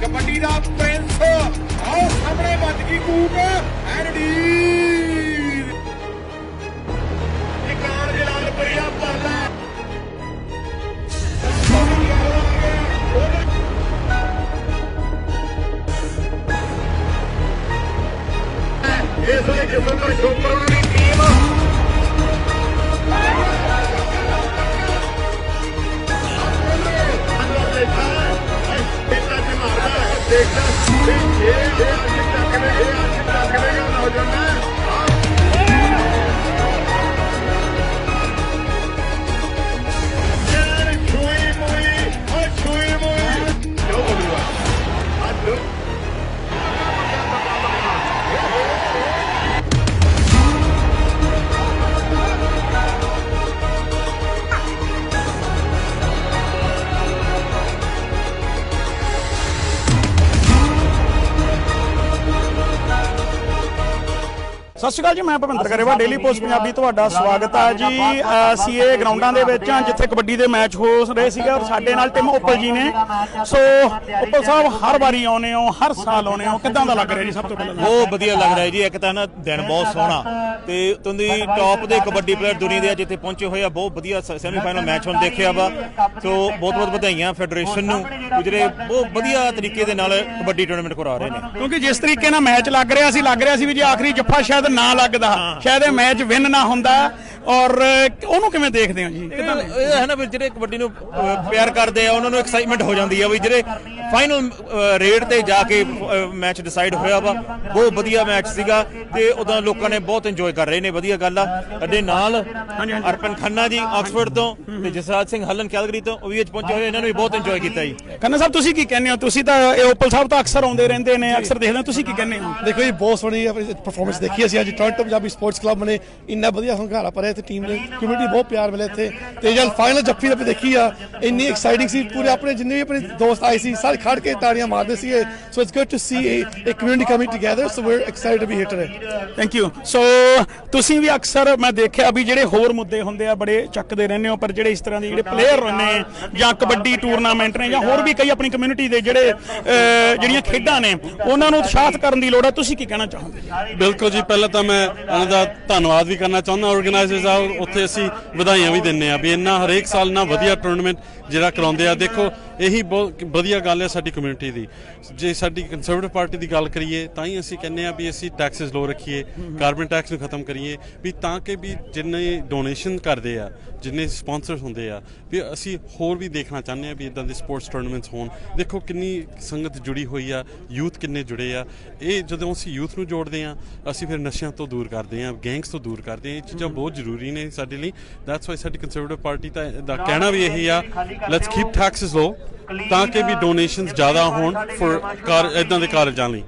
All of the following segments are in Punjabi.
ਕਬੱਡੀ ਦਾ ਪ੍ਰਿੰਸ ਆਓ ਸਾਹਮਣੇ ਵੱਜ ਗਈ ਕੂਟ ਐਨਡੀ ਇਕਾਨ ਜਲਾਲ ਪਾਲਾ। ਇਸ ਲਈ ਜਿਸਮ ਦਾ ਸ਼ੋਕਰ ਸਤਿ ਸ਼੍ਰੀ ਅਕਾਲ ਜੀ ਮੈਂ ਭਵਿੰਦਰ ਕਰੇਵਾ ਡੇਲੀ ਪੋਸਟ ਪੰਜਾਬੀ ਤੁਹਾਡਾ ਸਵਾਗਤ ਹੈ ਜੀ ਸੀਏ ਗਰਾਊਂਡਾਂ ਦੇ ਵਿੱਚ ਜਿੱਥੇ ਕਬੱਡੀ ਦੇ ਮੈਚ ਹੋ ਰਹੇ ਸੀਗੇ ਔਰ ਸਾਡੇ ਨਾਲ ਟਿਮ ਉੱਪਲ ਜੀ ਨੇ। ਸੋ ਉੱਪਲ ਸਾਹਿਬ ਹਰ ਵਾਰੀ ਆਉਨੇ ਹੋ ਹਰ ਸਾਲ ਆਉਨੇ ਹੋ ਕਿਦਾਂ ਦਾ ਲੱਗ ਰਿਹਾ ਜੀ ਸਭ ਤੋਂ ਪਹਿਲਾਂ? ਬਹੁਤ ਵਧੀਆ ਲੱਗ ਰਿਹਾ ਜੀ ਇੱਕ ਤਾਂ ਨਾ ਦਿਨ ਬਹੁਤ ਸੋਹਣਾ ਤੇ ਤੁਸੀਂ ਟੌਪ ਦੇ ਕਬੱਡੀ ਪਲੇਅਰ ਦੁਨੀਆ ਦੇ ਜਿੱਥੇ ਪਹੁੰਚੇ ਹੋਏ ਆ ਬਹੁਤ ਵਧੀਆ ਸੈਮੀਫਾਈਨਲ ਮੈਚ ਹੁਣ ਦੇਖਿਆ ਵਾ। ਸੋ ਬਹੁਤ ਬਹੁਤ ਵਧਾਈਆਂ ਫੈਡਰੇਸ਼ਨ ਨੂੰ ਉਹ ਜਿਹੜੇ ਬਹੁਤ ਵਧੀਆ ਤਰੀਕੇ ਦੇ ਨਾਲ ਕਬੱਡੀ ਟੂਰਨਾਮੈਂਟ ਕਰਾ ਰਹੇ ਨੇ। ਕਿਉਂਕਿ ਜਿਸ ਤਰੀਕੇ ਨਾਲ ਮੈਚ ਲੱਗ ਰਿਹਾ ਸੀ ਲੱਗ ਰਿਹਾ ਸੀ ਵੀ ਜੇ ਆਖਰੀ ਜੱਫਾ ਸ਼ਾਇਦ ਨਾ ਲੱਗਦਾ ਸ਼ਾਇਦ ਇਹ ਮੈਚ ਵਿਨ ਨਾ ਹੁੰਦਾ। ਔਰ ਉਹਨੂੰ ਕਿਵੇਂ ਦੇਖਦੇ ਹੋ ਜੀ? ਇਹ ਹੈ ਨਾ ਵੀ ਜਿਹੜੇ ਕਬੱਡੀ ਨੂੰ ਪਿਆਰ ਕਰਦੇ ਆ ਉਹਨਾਂ ਨੂੰ ਐਕਸਾਈਟਮੈਂਟ ਹੋ ਜਾਂਦੀ ਆ ਵੀ ਜਿਹੜੇ ਫਾਈਨਲ ਰੇਡ ਤੇ ਜਾ ਕੇ ਮੈਚ ਡਿਸਾਈਡ ਹੋਇਆ ਵਾ। ਬਹੁਤ ਵਧੀਆ ਮੈਚ ਸੀਗਾ ਤੇ ਉਦੋਂ ਲੋਕਾਂ ਨੇ ਬਹੁਤ ਇੰਜੋਏ ਕਰ ਰਹੇ ਨੇ ਵਧੀਆ ਗੱਲ ਆ। ਸਾਡੇ ਨਾਲ ਅਰਪਨ ਖੰਨਾ ਜੀ ਆਕਸਫੋਰਡ ਤੋਂ ਤੇ ਜਸਰਾਜ ਸਿੰਘ ਹੱਲਨ ਕੈਲਗਰੀ ਤੋਂ ਉਹ ਵੀ ਅੱਜ ਪਹੁੰਚੇ ਹੋਏ ਇਹਨਾਂ ਨੇ ਵੀ ਬਹੁਤ ਇੰਜੋਏ ਕੀਤਾ ਜੀ। ਖੰਨਾ ਸਾਹਿਬ ਤੁਸੀਂ ਕੀ ਕਹਿੰਦੇ ਹੋ? ਤੁਸੀਂ ਤਾਂ ਇਹ ਉੱਪਲ ਸਾਹਿਬ ਤਾਂ ਅਕਸਰ ਆਉਂਦੇ ਰਹਿੰਦੇ ਨੇ ਅਕਸਰ ਦੇਖਦੇ ਹੋ। ਤੁਸੀਂ ਕੀ ਕਹਿੰਦੇ ਹੋ? ਦੇਖੋ ਜੀ ਬਹੁਤ ਸੋਹਣੀ ਆਪਣੀ ਪਰਫਾਰਮੈਂਸ ਦੇਖੀ ਅਸੀਂ ਅੱਜ। ਟੋਰਾਂਟੋ ਪੰਜਾਬੀ ਸਪੋਰਟਸ ਕਲੱਬ ਨੇ ਇੰਨਾ ਵਧੀਆ ਹੰਗਾਰਾ ਭਰਿਆ ਤੇ ਟੀਮ ਨੇ। ਕਮਿਊਨਿਟੀ ਬਹੁਤ ਪਿਆਰ ਮਿਲਿਆ ਇੱਥੇ। ਤੇ ਜਦ ਫਾਈਨਲ ਜੱਫੀ ਆਪਾਂ ਦੇਖੀ ਆ ਇੰਨੀ ਐਕਸਾਈਟਿੰਗ ਸੀ ਪੂਰੇ ਆਪਣੇ ਜਿੰਨੇ ਵੀ ਆਪਣੇ ਦੋਸਤ ਆਏ ਸੀ ਸਾਰੇ ਖੜ ਕੇ ਤਾੜੀਆਂ ਮਾਰਦੇ ਸੀ so it's good to see a community coming together so we're excited to be here today thank you so ਤੁਸੀਂ ਵੀ ਅਕਸਰ ਮੈਂ ਦੇਖਿਆ ਵੀ ਜਿਹੜੇ ਹੋਰ ਮੁੱਦੇ ਹੁੰਦੇ ਆ ਬੜੇ ਚੱਕਦੇ ਰਹਿੰਦੇ ਹੋ ਪਰ ਜਿਹੜੇ ਇਸ ਤਰ੍ਹਾਂ ਦੇ ਜਿਹੜੇ ਪਲੇਅਰ ਨੇ ਜਾਂ ਕਬੱਡੀ ਟੂਰਨਾਮੈਂਟ ਨੇ ਜਾਂ ਹੋਰ ਵੀ ਕਈ ਆਪਣੀ ਕਮਿਊਨਿਟੀ ਦੇ ਜਿਹੜੇ ਜਿਹੜੀਆਂ ਖੇਡਾਂ ਨੇ ਉਹਨਾਂ ਨੂੰ ਉਤਸ਼ਾਹਿਤ ਕਰਨ ਦੀ ਲੋੜ ਹੈ ਤੁਸੀਂ ਕੀ ਕਹਿਣਾ ਚਾਹੋਗੇ? ਬਿਲਕੁਲ ਜੀ ਪਹਿਲਾਂ ਤਾਂ ਮੈਂ ਇਹਨਾਂ ਦਾ ਧੰਨਵਾਦ ਵੀ ਕਰਨਾ ਚਾਹੁੰਦਾ। ਆਰਗੇਨਾਈਜ਼ਰਸ ਆ ਉੱਥੇ ਅਸੀਂ ਵਧਾਈਆਂ ਵੀ ਦਿੰਨੇ ਆ ਵੀ ਇੰਨਾ ਹਰੇਕ ਸਾਲ ਨਾ ਵਧੀਆ ਟੂਰਨਾਮੈਂਟ ਜਿਹੜਾ ਕਰਾਉਂਦੇ ਆ ਦੇਖੋ ਇਹੀ ਬਹੁਤ ਵਧੀਆ ਗੱਲ ਹੈ ਸਾਡੀ ਕਮਿਊਨਿਟੀ ਦੀ। ਜੇ ਸਾਡੀ ਕੰਸਰਵੇਟਿਵ ਪਾਰਟੀ ਦੀ ਗੱਲ ਕਰੀਏ ਤਾਂ ਹੀ ਅਸੀਂ ਕਹਿੰਨੇ ਆ ਵੀ ਅਸੀਂ ਟੈਕਸਸ ਲੋ ਰੱਖੀਏ ਕਾਰਬਨ ਟੈਕਸ ਨੂੰ ਖਤਮ ਕਰੀਏ ਵੀ ਤਾਂ ਕਿ ਵੀ ਜਿੰਨੇ ਡੋਨੇਸ਼ਨ ਕਰਦੇ ਆ ਜਿੰਨੇ ਸਪਾਂਸਰਸ ਹੁੰਦੇ ਆ ਵੀ ਅਸੀਂ ਹੋਰ ਵੀ ਦੇਖਣਾ ਚਾਹੁੰਦੇ ਆ ਵੀ ਇਦਾਂ ਦੇ ਸਪੋਰਟਸ ਟੂਰਨਾਮੈਂਟਸ ਹੋਣ। ਦੇਖੋ ਕਿੰਨੀ ਸੰਗਤ ਜੁੜੀ ਹੋਈ ਆ ਯੂਥ ਕਿੰਨੇ ਜੁੜੇ ਆ। ਇਹ ਜਦੋਂ ਅਸੀਂ ਯੂਥ ਨੂੰ ਜੋੜਦੇ ਆ ਅਸੀਂ ਫਿਰ ਨਸ਼ਿਆਂ ਤੋਂ ਦੂਰ ਕਰਦੇ ਆ ਗੈਂਗਸ ਤੋਂ ਦੂਰ ਕਰਦੇ ਆ। ਇਹ ਚੀਜ਼ਾਂ ਬਹੁਤ ਜ਼ਰੂਰੀ ਨੇ ਸਾਡੇ ਲਈ। ਦੈਟਸ ਵਾਈ ਸਾਡੀ ਕੰਸਰਵੇਟਿਵ ਪਾਰਟੀ ਦਾ ਕਹਿਣਾ ਵੀ ਇਹੀ ਆ ਲੈਟਸ ਕੀਪ ਟੈਕਸਸ ਲੋ ਤਾਂ ਕਿ ਵੀ ਡੋਨੇਸ਼ਨਸ ਜ਼ਿਆਦਾ ਹੋਣ ਫॉर ਕਾਰ ਇਦਾਂ ਦੇ ਕਾਰਜਾਂ ਲਈ।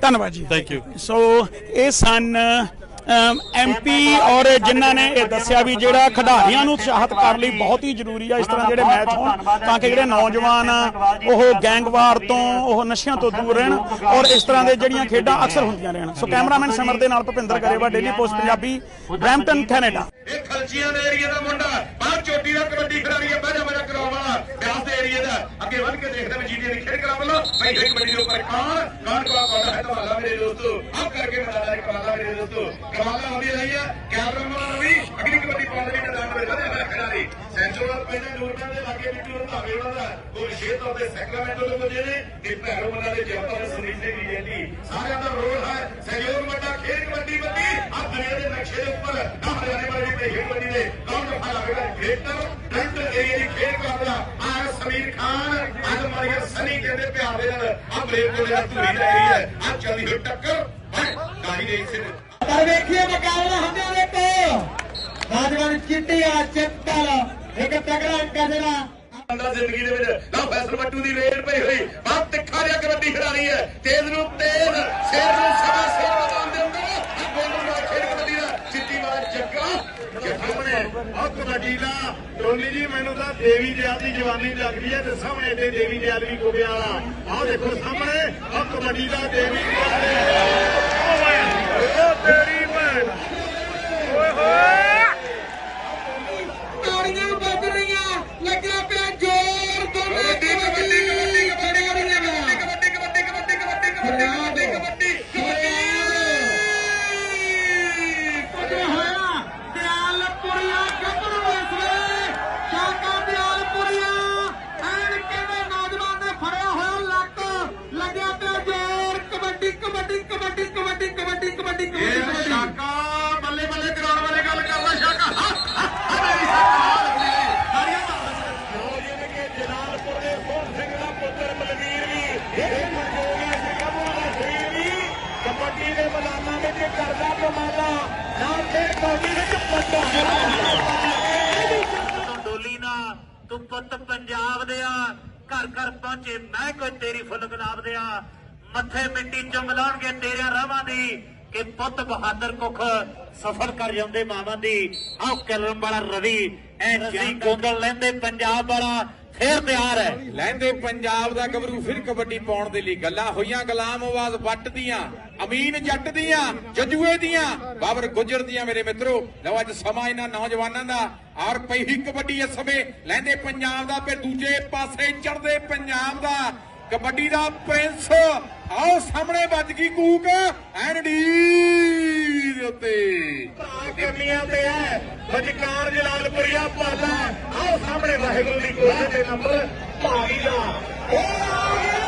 ਧੰਨਵਾਦ ਜੀ। ਥੈਂਕ ਯੂ ਸੋ ਇਹ ਸਨ ਐਮਪੀ ਔਰ ਜਿਨ੍ਹਾਂ ਨੇ ਇਹ ਦੱਸਿਆ ਵੀ ਜਿਹੜਾ ਖਿਡਾਰੀਆਂ ਨੂੰ ਉਤਸ਼ਾਹਿਤ ਕਰਨ ਲਈ ਬਹੁਤ ਹੀ ਜ਼ਰੂਰੀ ਆ ਇਸ ਤਰ੍ਹਾਂ ਜਿਹੜੇ ਮੈਚ ਹੋਣ, ਤਾਂ ਕਿ ਜਿਹੜੇ ਨੌਜਵਾਨ ਉਹ ਗੈਂਗਵਾਰ ਤੋਂ, ਉਹ ਨਸ਼ਿਆਂ ਤੋਂ ਦੂਰ ਰਹਿਣ ਔਰ ਇਸ ਤਰ੍ਹਾਂ ਦੇ ਜਿਹੜੀਆਂ ਖੇਡਾਂ ਅਕਸਰ ਹੁੰਦੀਆਂ ਰਹਿਣ। ਸੋ ਕੈਮਰਾਮੈਨ ਸਮਰ ਦੇ ਨਾਲ Bhupinder Karewa Daily Post Punjabi Brampton Canada ਇਹ ਖਲਚੀਆਂ ਦੇ ਏਰੀਆ ਦਾ ਮੁੰਡਾ, ਬਾਹਰ ਚੋਟੀ ਦਾ ਕਬੱਡੀ ਖਿਡਾਰੀ ਹੈ ਬਾਜਾ ਬਾਜਾ ਕਰਾਉਣ ਵਾਲਾ, ਬਿਆਸ ਦੇ ਏਰੀਆ ਦਾ। ਅੱਗੇ ਵੱਧ ਕੇ ਦੇਖਦਾ ਵੀ ਜੀਡੀ ਦੀ ਖੇਡ ਕਰਾ ਵੱਲੋਂ। ਭਾਈ ਕਬੱਡੀ ਦੇ ਉੱਪਰ ਖਾਨ ਖਾਨ ਕੋ ਪਾਉਂਦਾ ਹੈ ਧਮਾਲਾ ਮੇਰੇ ਦੋਸਤੋ। ਆਪ ਕਰਕੇ ਬਤਾਦਾ ਹੈ ਕਮਾਲਾ ਮੇਰੇ ਦੋਸਤੋ ਕਮਾਲਾ ਹੁੰਦੀ ਰਹੀ ਹੈ। ਕੈਮਰਾਮੈਨ ਵੀ ਅਗਲੀ ਕਬੱਡੀ ਪਾਉਣ ਦੇ ਮੈਦਾਨ ਵਿੱਚ ਵਧਿਆ ਹੋਇਆ ਖਿਡਾਰੀ ਸੈਂਚੁਰਲ ਪਹਿਲੇ ਲੋਕਾਂ ਦੇ ਲਾਗੇ ਵੀ ਟੂਰ ਉਹਨਾਂ ਦਾ ਉਹ ਵਿਸ਼ੇਸ਼ ਤੌਰ ਤੇ ਸੈਕਰਾਮੈਂਟੋ ਤੋਂ ਵਜੇ ਨੇ, ਤੇ ਭੈਰੋ ਮੰਨਾ ਦੇ ਜੰਪਰ ਸੁਨੀਲ ਸਿੰਘ ਦੀ ਜੈਲੀ ਸਾਰਿਆਂ ਦਾ ਰੋਲ ਹੈ। ਸਹਿਯੋਗ ਵੱਡਾ, ਖੇਡ ਕਬੱਡੀ ਵੱਡੀ। ਆ ਦੁਨੀਆ ਦੇ ਨਕਸ਼ੇ ਦੇ ਉੱਪਰ ਆ ਹਰਿਆਣੇ ਵਾਲੀ ਵੀ ਖੇਡ ਕਬੱਡੀ ਦੇ ਕੌਣ ਜਫਾ ਲਾਵੇਗਾ ਗ੍ਰੇਟਰ ਟੈਂਟ ਏਰੀਆ ਦੀ ਖੇਡ ਕਰਦਾ ਆ ਸਮੀਰ ਖਾਨ, ਅੱਜ ਮਾਰੀਆ ਸਨੀ ਕਹਿੰਦੇ ਪਿਆਰ ਦੇ ਨਾਲ। ਆ ਬ੍ਰੇਕ ਕੋਲੇ ਧੂਰੀ ਲੈ ਰਹੀ ਹੈ। ਆ ਚੱਲਦੀ ਹੋਈ ਟੱਕਰ। ਪਰ ਵੇਖੀਏ ਮੁਕਾਬਲਾ ਹੁੰਦਿਆਂ ਦੇਖੋ ਨੌਜਵਾਨ ਚਿੱਟੀ ਚਿੱਤਲ। ਇੱਕ ਤਗੜਾ ਅੰਕਾ ਜਿਹੜਾ। ਜ਼ਿੰਦਗੀ ਦੇ ਵਿੱਚ ਨਾ ਫੈਸਲ ਬੱਟੂ ਦੀ ਰੇਡ ਪਈ ਹੋਈ। ਬਹੁਤ ਤਿੱਖਾ ਜਿਹਾ ਕਬੱਡੀ ਖਿਡਾਰੀ ਹੈ। ਤੇਜ਼ ਨੂੰ ਤੇਜ਼, ਸ਼ੇਰ ਨੂੰ ਸਵਾ ਸ਼ੇਰ ਮੈਦਾਨ ਦੇ ਅੰਦਰ ਗੋਲੂ ਦਾ ਖੇਡ ਕਬੱਡੀ ਦਾ ਚਿੱਟੀ ਵਾਲਾ ਜੱਗਾ। ਜੇ ਸਾਹਮਣੇ ਆ ਕਬੱਡੀ ਦਾ ਟੋਲੀ ਜੀ ਮੈਨੂੰ ਤਾਂ ਦੇਵੀ ਦਿਆਲ ਦੀ ਜਵਾਨੀ ਲੱਗਦੀ ਹੈ ਤੇ ਸਾਹਮਣੇ ਤੇ ਦੇਵੀ ਦਿਆਲ ਵੀ ਕੋਬੇ ਵਾਲਾ। ਆਹ ਦੇਖੋ ਸਾਹਮਣੇ ਆ ਕਬੱਡੀ ਦਾ ਦੇਵੀ ਦਿਆਲ ਉਹ ਤੇਰੀ ਘਰ ਘਰ ਪਹੁੰਚੇ। ਮੈਂ ਕੋਈ ਤੇਰੀ ਫੁੱਲ ਗੁਲਾਬ ਦੇ ਆ। ਮੱਥੇ ਮਿੱਟੀ ਚੁੰਮ ਲਾਉਣਗੇ ਤੇਰੇ ਰਾਵਾਂ ਦੀ ਕਿ ਪੁੱਤ ਬਹਾਦਰ ਕੁੱਖ ਸਫਰ ਕਰ ਜਾਂਦੇ ਮਾਵਾਂ ਦੀ। ਆਹ ਕਲਮ ਵਾਲਾ ਰਵੀ ਐ ਜੀ ਗੋਂਗਲ ਲੈਂਦੇ ਪੰਜਾਬ ਵਾਲਾ ਫੇਰ ਤਿਆਰ ਹੈ। ਲੈਂਦੇ ਪੰਜਾਬ ਦਾ ਗੱਭਰੂ ਫਿਰ ਕਬੱਡੀ ਪਾਉਣ ਦੇ ਲਈ ਗੱਲਾਂ ਹੋਈਆਂ, ਗੁਲਾਮ ਆਵਾਜ਼ ਵੱਟ ਦੀਆਂ ਅਮੀਨ ਜੱਟ ਦੀਆਂ ਜਜੂਏ ਦੀਆਂ, ਬਾਬਰ ਗੁੱਜਰ ਦੀਆਂ ਮੇਰੇ ਮਿੱਤਰੋ। ਲਓ ਅੱਜ ਸਮਾਂ ਇਹਨਾਂ ਨੌਜਵਾਨਾਂ ਦਾ ਔਰ ਪਈ ਹੀ ਕਬੱਡੀ ਇਸ ਸਮੇਂ। ਲੈਂਦੇ ਪੰਜਾਬ ਦਾ, ਫਿਰ ਦੂਜੇ ਪਾਸੇ ਚੜਦੇ ਪੰਜਾਬ ਦਾ। ਕਬੱਡੀ ਦਾ ਪ੍ਰਿੰਸ, ਆਓ ਸਾਹਮਣੇ ਵੱਜ ਗਈ ਕੂਕ ਐਨਡੀ ਦੇ ਉੱਤੇ। ਕਰਨੀਆਂ ਤੇ ਵਜਕਾਰ ਜਲਾਲਪੁਰੀਆ ਭਾਲਾ। ਆਓ ਸਾਹਮਣੇ ਵਾਹਿਗੁਰੂ ਦੀ ਕੋਸ਼ਿਸ਼ ਦੇ ਨੰਬਰ ਭਾਰੀ ਦਾ। ਉਹ ਆ ਗਿਆ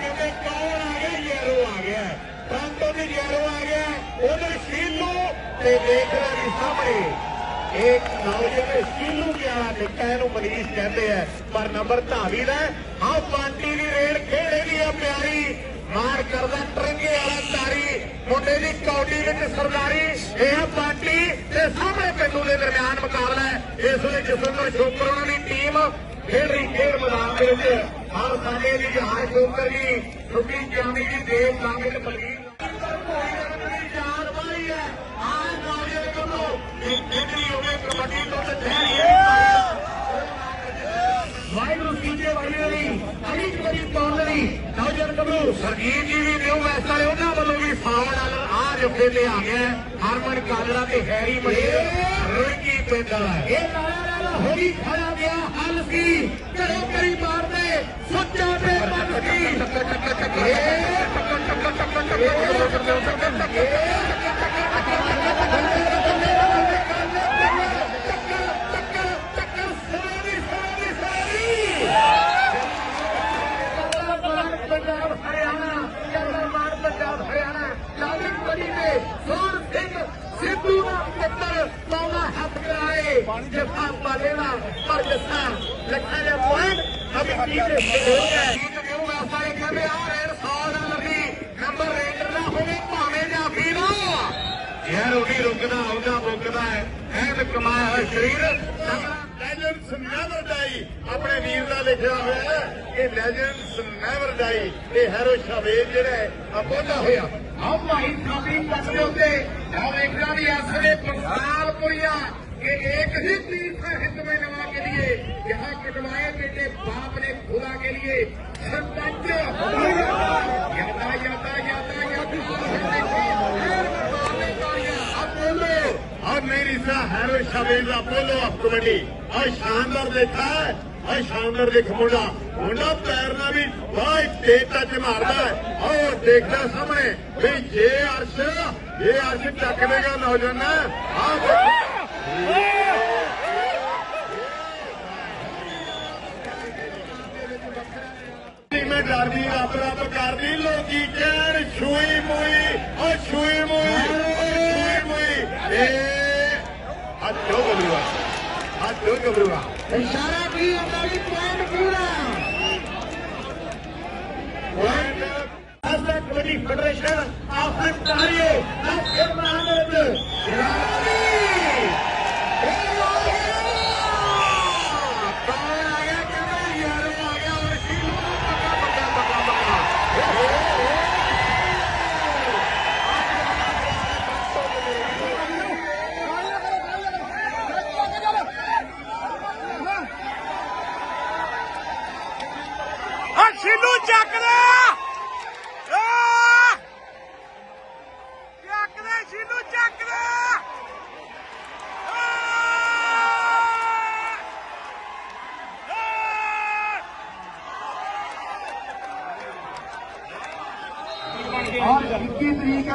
ਕਿਤੇ ਕੌਣ ਆ ਗਿਆ? ਯਾਰੋ ਆ ਗਿਆ। ਪ੍ਰਾਂਤੋ ਦੀ ਯਾਰੋ ਆ ਗਿਆ। ਉਧਰ ਸ਼ੀਲੂ ਤੇ ਦੇਖ ਰਿਹਾ ਵੀ ਸਾਹਮਣੇ। ਇੱਕ ਨੌਜਵਾਨ ਸ਼ੀਲੂ ਗਿਆ ਨਿੱਕਾ ਇਹਨੂੰ ਮਨੀਸ਼ ਕਹਿੰਦੇ ਆ, ਪਰ ਨੰਬਰ ਧਾਵੀ ਦਾ ਆ ਪਿਆਰੀ। ਮਾਰ ਕਰਦਾ ਟਰੰਗੇ ਵਾਲਾ ਤਾਰੀ। ਮੁੰਡੇ ਦੀ ਕੌਡੀ ਵਿੱਚ ਸਰਦਾਰੀ ਇਹ ਆ ਪਾਂਟੀ ਤੇ ਸਾਹਮਣੇ ਪਿੰਡੂ ਦੇ ਦਰਮਿਆਨ ਮੁਕਾਬਲਾ ਹੈ। ਇਸ ਵੇਲੇ ਜਸਵਿੰਦਰ ਸ਼ੋਕਰ ਉਹਨਾਂ ਦੀ ਟੀਮ ਖੇਡ ਰਹੀ ਖੇਡ ਮੈਦਾਨ ਦੇ ਵਿੱਚ। ਹਰ ਸਾਡੇ ਦੀ ਜਹਾਜ਼ ਸ਼ੋਕਰ ਜੀ ਸੁਖੀ ਚਾਂਦੀ ਜੀ ਦੇਵ ਲਾਂਗੇ ਤੇ ਬਲਗੀਰ ਜਾਨ ਵਾਲੀ ਹੈ ਆ ਨੌਜਵਾਨ ਕੋਲੋਂ ਇਹ ਖੇਡਣੀ ਹੋਵੇ ਕਬੱਡੀ ਤੋਂ ਤੇ ਠਹਿਰੀ ਵਾਹਿਗੁਰੂ ਕੀਜੇ ਵਾਲੀ ਅੜੀ ਪਾਉਣ ਲਈ ਨੌਜਵਾਨ ਕਬਰੂ ਸਰਜੀਤ ਜੀ ਵੀ ਨਿਊ ਵੈਸਟ ਵਾਲੇ ਉਹਨਾਂ ਵੱਲੋਂ ਵੀ 100 ਡਾਲਰ ਆ ਜੁਗੇ ਤੇ ਆ ਗਿਆ ਹਰਮਨ ਕਾਲੜਾ ਤੇ ਹੈਰੀ ਮਣੀ ਰੋਕੀ ਪਿੰਡ ਇਹ ਨਾਰਾ ਹੋਈ ਖੜਾ ਗਿਆ ਹੱਲ ਸੀ ਘਰੋਂ ਕਰੀ ਮਾਰਦੇ, ਸੁੱਚਾ ਤੇ ਮਨ ਸੀ ਟੱਕਰ ਟੱਕਰ ਟੱਕਰ ਟੱਕਰ ਟੱਕਰ ਟੱਕਰ ਟੱਕਰ ਕਰਾਏ ਜਫਾ ਪਾਲੇਵਾ ਪਰ ਜੱਸਾ ਲੱਖਾਂ ਦੇ ਪੁਆਇੰਟ ਅਭੀ ਟੀਮ ਦੇ ਸਹਿਯੋਗ ਜੀਤ ਕਿਉਂ ਵੈਸਾਰੇ ਕਹਿੰਦੇ ਆ, ਰੇਡ 100 ਦਾ ਲੱਗੀ ਨੰਬਰ ਰੇਡਰ ਦਾ ਹੋਵੇ, ਭਾਵੇਂ ਜਾਫੀ ਨਾ ਯਾਰ ਉਹ ਨਹੀਂ ਰੁਕਦਾ ਆਉਂਦਾ ਮੁੱਕਦਾ ਹੈ। ਐਨ ਕਮਾਇਆ ਹੋਇਆ ਸਰੀਰ। ਲੈਜੈਂਡਸ ਨੈਵਰ ਡਾਈ ਆਪਣੇ ਵੀਰ ਦਾ ਲਿਖਿਆ ਹੋਇਆ ਕਿ ਲੈਜੈਂਡਸ ਨੈਵਰ ਡਾਈ ਇਹ ਹੈਰੋ ਸ਼ਾਵੇਦ ਜਿਹੜਾ ਹੈ ਆਪੋਦਾ ਹੋਇਆ। ਆਓ ਭਾਈ ਸਾਬੀ ਕੱਟ ਦੇ ਉੱਤੇ। ਆਓ ਵੇਖਣਾ ਵੀ ਅਸਲੇ ਪਸਾਲਪੁਰੀਆ कि एक ही तीर था हिंद में नवा के लिए यहाँ कटवाए बेटे बाप ने खुदा के लिए सरपंच यादा यादा यादा अपोलो और मेरी सा हैरो शबेज अपोलो ऑफ कबड्डी और शानदार देखा है और शानदार देख मुंडा मुंडा पैर ना भी बहुत तेज टच मारदा है और देखदा सामने भी ये अर्श ये अर्श चक देगा नौजवान आप ਮੈਂ ਡਰਦੀ ਰੱਬ ਰੱਬ ਕਰਦੀ ਲੋਕੀ ਕਹਿਣ ਛੂਈ ਮੂਈ ਓ ਛੂਈ ਮੂਈ ਓ ਛੂਈ ਮੂਈ ਏ ਹੱਥੋਂ ਗਬਰੂਆ ਹੱਥੋਂ ਗਬਰੂਆ ਇਸ਼ਾਰਾ ਕੀ ਹੁੰਦਾ ਵੀ ਪੁਆਇੰਟ ਪੂਰਾ ਪੁਆਇੰਟ ਅਸਲ ਕਬੱਡੀ ਫੈਡਰੇਸ਼ਨ ਆਫ ਅੰਟਾਰੀਓ ਦਾ ਫਿਰ ਮਹਾਨੰਦ ਜਲਾਲੀ ਕੌਣ ਆ ਗਿਆ ਕਹਿੰਦਾ ਯਾਰੋ ਆ ਗਿਆ ਔਰ ਸ਼ੀਲੂ ਨੂੰ ਪੱਕਾ ਪੱਕਾ ਪੱਕਾ ਪੱਕਾ ਆ ਸ਼ੀਲੂ ਚੱਕ ਲੈ ਆ! ਚੱਕ ਲੈ ਸ਼ੀਲੂ ਚੱਕ ਲੈ ਆ! ਔਰ 21 ਤਰੀਕ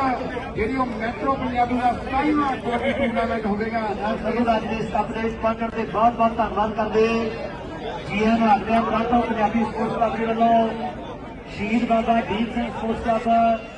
ਜਿਹੜੀ ਉਹ ਮੈਟਰੋ ਪੰਜਾਬੀ ਦਾ 27ਵਾਂ ਕਬੱਡੀ ਟੂਰਨਾਮੈਂਟ ਹੋਵੇਗਾ। ਸਭ ਅੱਜ ਦੇ ਸਟਾਫ ਦੇ ਵਿੱਚ ਪਹੁੰਚਣ ਬਹੁਤ ਬਹੁਤ ਧੰਨਵਾਦ ਕਰਦੇ। ਜੀ ਜੀਐਨ ਆਗਿਆ ਪ੍ਰਾਂਤੋ ਪੰਜਾਬੀ ਸਪੋਰਟਸ ਕਲੱਬ ਦੇ ਵੱਲੋਂ ਸ਼ਹੀਦ ਬਾਬਾ ਦੀਪ ਸਿੰਘ ਸਪੋਰਟਸ ਕਲੱਬ